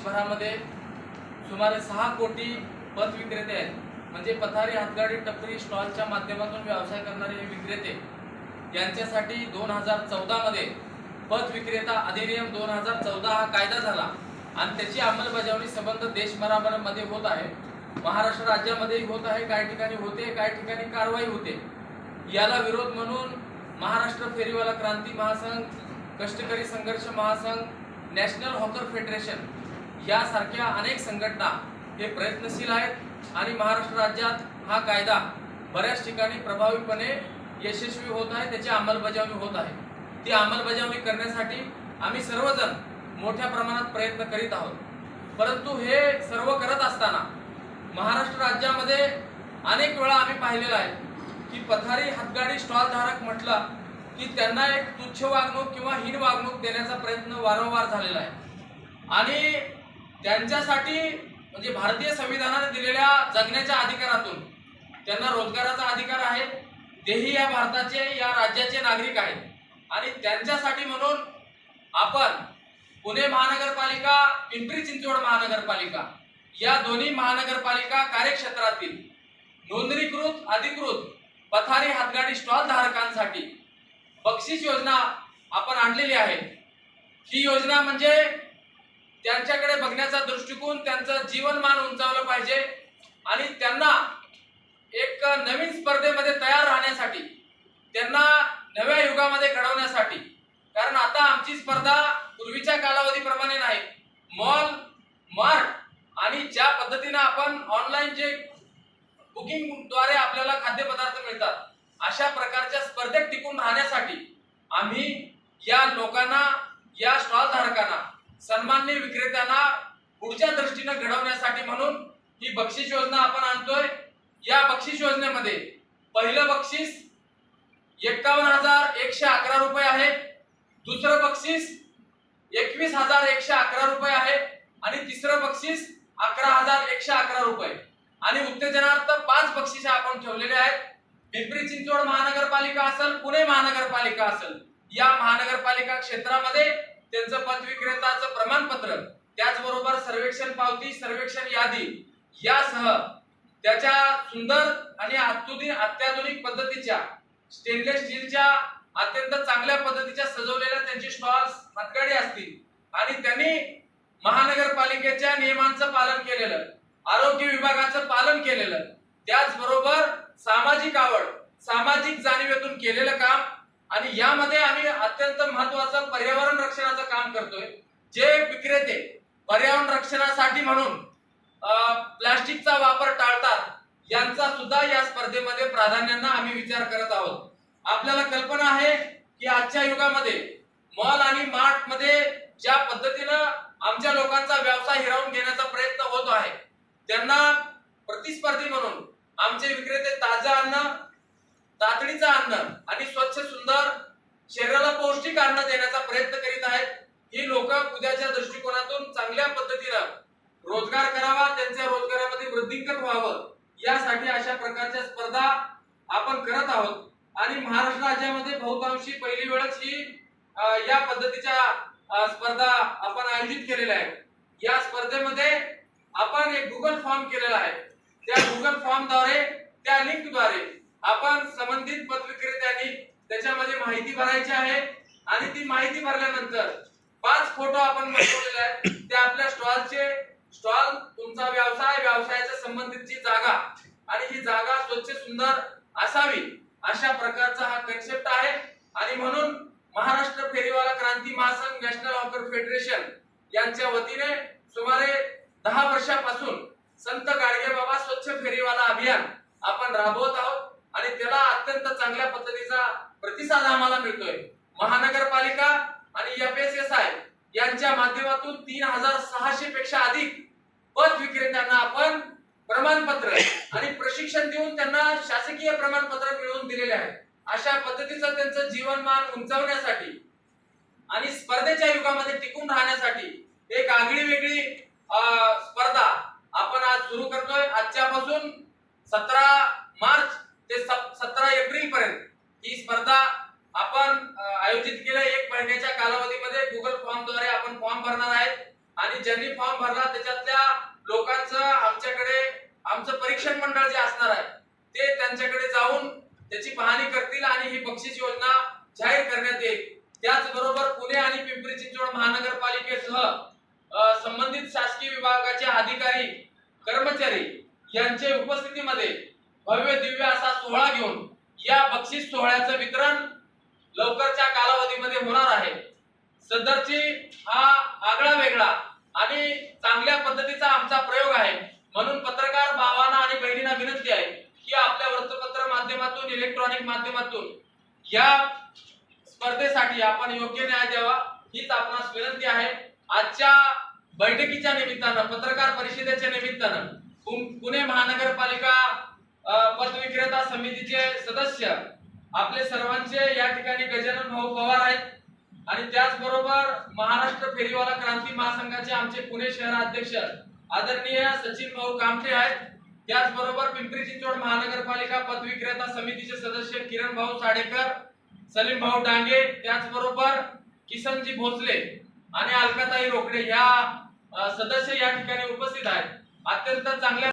देशभरामध्ये सुमारे सहा कोटी पथ विक्रेते आहेत. म्हणजे पथारी हातगाडी टपरी स्टॉलच्या माध्यमातून व्यवसाय करणारे हे विक्रेते यांच्यासाठी दोन हजार चौदामध्ये पथ विक्रेता अधिनियम दोन हजार चौदा हा कायदा झाला. आणि त्याची अंमलबजावणी संबंध देशभरामध्ये होत आहे. महाराष्ट्र राज्यामध्येही होत आहे काही ठिकाणी होते काही ठिकाणी कारवाई होते. याला विरोध म्हणून महाराष्ट्र फेरीवाला क्रांती महासंघ कष्टकरी संघर्ष महासंघ नॅशनल हॉकर फेडरेशन यासारख्या अनेक संघटना हे प्रयत्नशील आहेत आणि महाराष्ट्र राज्यात हा कायदा बऱ्याच ठिकाणी प्रभावीपणे यशस्वी होत आहे त्याची अंमलबजावणी होत आहे. ती अंमलबजावणी करण्यासाठी आम्ही सर्वजण मोठ्या प्रमाणात प्रयत्न करीत आहोत. परंतु हे सर्व करत असताना महाराष्ट्र राज्यामध्ये अनेक वेळा आम्ही पाहिलेलं आहे की पथारी हातगाडी स्टॉलधारक म्हटलं की त्यांना एक तुच्छ वागणूक किंवा हीन वागणूक देण्याचा प्रयत्न वारंवार झालेला आहे. आणि त्यांच्यासाठी म्हणजे भारतीय संविधानाने दिलेल्या जगण्याच्या अधिकारातून त्यांना रोजगाराचा अधिकार आहे. तेही या भारताचे या राज्याचे नागरिक आहेत. आणि त्यांच्यासाठी म्हणून आपण पुणे महानगरपालिका पिंपरी चिंचवड महानगरपालिका या दोन्ही महानगरपालिका कार्यक्षेत्रातील नोंदणीकृत अधिकृत पथारी हातगाडी स्टॉल धारकांसाठी बक्षीस योजना आपण आणलेली आहे. ही योजना म्हणजे त्यांच्याकडे बघण्याचा दृष्टिकोन त्यांचं जीवनमान उंचावलं पाहिजे. आणि त्यांना एक नवीन स्पर्धेमध्ये तयार राहण्यासाठी त्यांना नव्या युगामध्ये घडवण्यासाठी कारण आता आमची स्पर्धा पूर्वीच्या कालावधीप्रमाणे नाही. मॉल मार्ट आणि ज्या पद्धतीनं आपण ऑनलाईन जे बुकिंगद्वारे आपल्याला खाद्यपदार्थ मिळतात अशा प्रकारच्या स्पर्धेत टिकून राहण्यासाठी आम्ही या लोकांना या स्टॉल धारकांना सन्मान्य विक्रेत्यांना पुढच्या दृष्टीनं घडवण्यासाठी म्हणून ही बक्षीस योजना आपण आणतोय. या बक्षीस योजनेमध्ये पहिलं बक्षीस एक्कावन्न हजार एकशे अकरा रुपये आहे. दुसरं बक्षीस एकवीस हजार एकशे अकरा रुपये आहे. आणि तिसरं बक्षीस अकरा हजार एकशे अकरा रुपये. आणि उत्तेजनार्थ पाच बक्षिसे आपण ठेवलेले आहेत. पिंपरी चिंचवड महानगरपालिका असेल पुणे महानगरपालिका असेल या महानगरपालिका क्षेत्रामध्ये त्यांचं पथ विक्रेताचं प्रमाणपत्र त्याचबरोबर सर्वेक्षण पावती सर्वेक्षण यादी यासह त्याच्या सुंदर आणि अत्युधी अत्याधुनिक पद्धतीच्या स्टेनलेस स्टीलच्या अत्यंत चांगल्या पद्धतीच्या सजवलेल्या त्यांची स्टॉल्स हातगाडी असतील. आणि त्यांनी महानगरपालिकेच्या नियमांचं पालन केलेलं आरोग्य विभागाचं पालन केलेलं त्याचबरोबर सामाजिक आवड सामाजिक जाणीवेतून केलेलं काम आणि यामध्ये आम्ही अत्यंत महत्वाचं पर्यावरण रक्षणाचं काम करतोय. जे विक्रेते पर्यावरण रक्षणासाठी म्हणून प्लास्टिकचा वापर टाळतात यांचा सुद्धा या स्पर्धेमध्ये प्राधान्यानं आम्ही विचार करत आहोत. आपल्याला कल्पना आहे की आजच्या युगामध्ये मॉल आणि मार्टमध्ये ज्या पद्धतीनं आमच्या लोकांचा व्यवसाय हिरावून घेण्याचा प्रयत्न होत आहे त्यांना प्रतिस्पर्धी म्हणून आमचे विक्रेते ताजं अन्न तातडीचं अन्न आणि स्वच्छ सुंदर शरीराला पौष्टिक अन्न देण्याचा प्रयत्न करीत आहेत. ही लोक उद्याच्या दृष्टिकोनातून चांगल्या पद्धतीनं रोजगार करावा त्यांच्या रोजगारामध्ये वृद्धिंगत व्हावं यासाठी अशा प्रकारच्या स्पर्धा आपण करत आहोत. आणि महाराष्ट्र राज्यामध्ये बहुतांशी पहिली वेळच ही या पद्धतीच्या स्पर्धा आपण आयोजित केलेल्या आहेत. या स्पर्धेमध्ये आपण एक गुगल फॉर्म केलेला आहे. त्या गुगल फॉर्मद्वारे त्या लिंकद्वारे आपण संबंधित पद विक्रेत्यांनी त्याच्यामध्ये माहिती भरायची आहे. आणि ती माहिती भरल्यानंतर पाच फोटो आपण बसवलेले आहेत. ते आपल्या स्टॉलचे स्टॉल तुमचा व्यवसाय व्यवसायाच्या संबंधितची जागा. आणि ही जागा स्वच्छ सुंदर असावी अशा प्रकारचा हा कन्सेप्ट आहे. आणि म्हणून महाराष्ट्र फेरीवाला क्रांती महासंघ नॅशनल हॉकर फेडरेशन यांच्या वतीने सुमारे दहा वर्षापासून संत गाडगे बाबा स्वच्छ फेरीवाला अभियान आपण राबवत आहोत. त्याला अत्यंत चांगल्या पद्धतीचा प्रतिसाद आम्हाला मिळतोय. महानगरपालिका आणि एफ एस एस आय यांच्या माध्यमातून तीन हजार सहाशे पेक्षा अधिक पद विक्रेत्यांना आपण प्रमाणपत्र आणि प्रशिक्षण देऊन त्यांना शासकीय प्रमाणपत्र मिळवून दिलेले आहे. अशा पद्धतीचं त्यांचं जीवनमान उंचावण्यासाठी आणि स्पर्धेच्या युगामध्ये टिकून राहण्यासाठी एक आगळी वेगळी स्पर्धा आपण आज सुरू करतोय. आजच्यापासून सतरा मार्च सतरा एप्रिल पर्यंत ही स्पर्धा आपण आयोजित केलं एक महिन्याच्या कालावधीमध्ये. गुगल फॉर्मद्वारे आपण फॉर्म भरणार आहेत. आणि ज्यांनी फॉर्म भरला त्याच्यातल्या लोकांचं आमच्याकडे आमचं परीक्षण मंडळ जे असणार आहे ते त्यांच्याकडे जाऊन त्याची पाहणी करतील आणि ही बक्षीस योजना जाहीर करण्यात येईल. त्याचबरोबर पुणे आणि पिंपरी चिंचवड महानगरपालिकेसह संबंधित शासकीय विभागाचे अधिकारी कर्मचारी यांच्या उपस्थितीमध्ये भव्य दिव्य असा सोहळा घेऊन या बक्षीस सोहळ्याचं वितरण लवकरच्या कालावधीमध्ये होणार आहे. सदरची हा आगळा वेगळा आणि चांगल्या पद्धतीचा आमचा प्रयोग आहे. म्हणून पत्रकार भावांना आणि बहिणींना विनंती आहे की आपल्या वृत्तपत्र माध्यमातून इलेक्ट्रॉनिक माध्यमातून या स्पर्धेसाठी आपण योग्य न्याय द्यावा हीच आपणास विनंती आहे. आजच्या बैठकीच्या निमित्तानं पत्रकार परिषदेच्या निमित्तानं पुणे महानगरपालिका अ, पतविक्रेता समितीचे सदस्य. आपले सर्वांचे या ठिकाणी गजानन भाऊ पवार आहेत. आणि त्याचबरोबर महाराष्ट्र फेरीवाला क्रांती महासंघाचे आमचे पुणे शहर अध्यक्ष आदरणीय सचिन भाऊ कामठे आहेत. त्याचबरोबर पिंपरी चिंचवड महानगरपालिका पतविक्रेता समितीचे सदस्य किरण भाऊ साडेकर सलीम भाऊ डांगे त्याचबरोबर किसनजी भोसले आणि अलकाताई रोकडे ह्या सदस्य या ठिकाणी उपस्थित आहेत. अत्यंत चांगल्या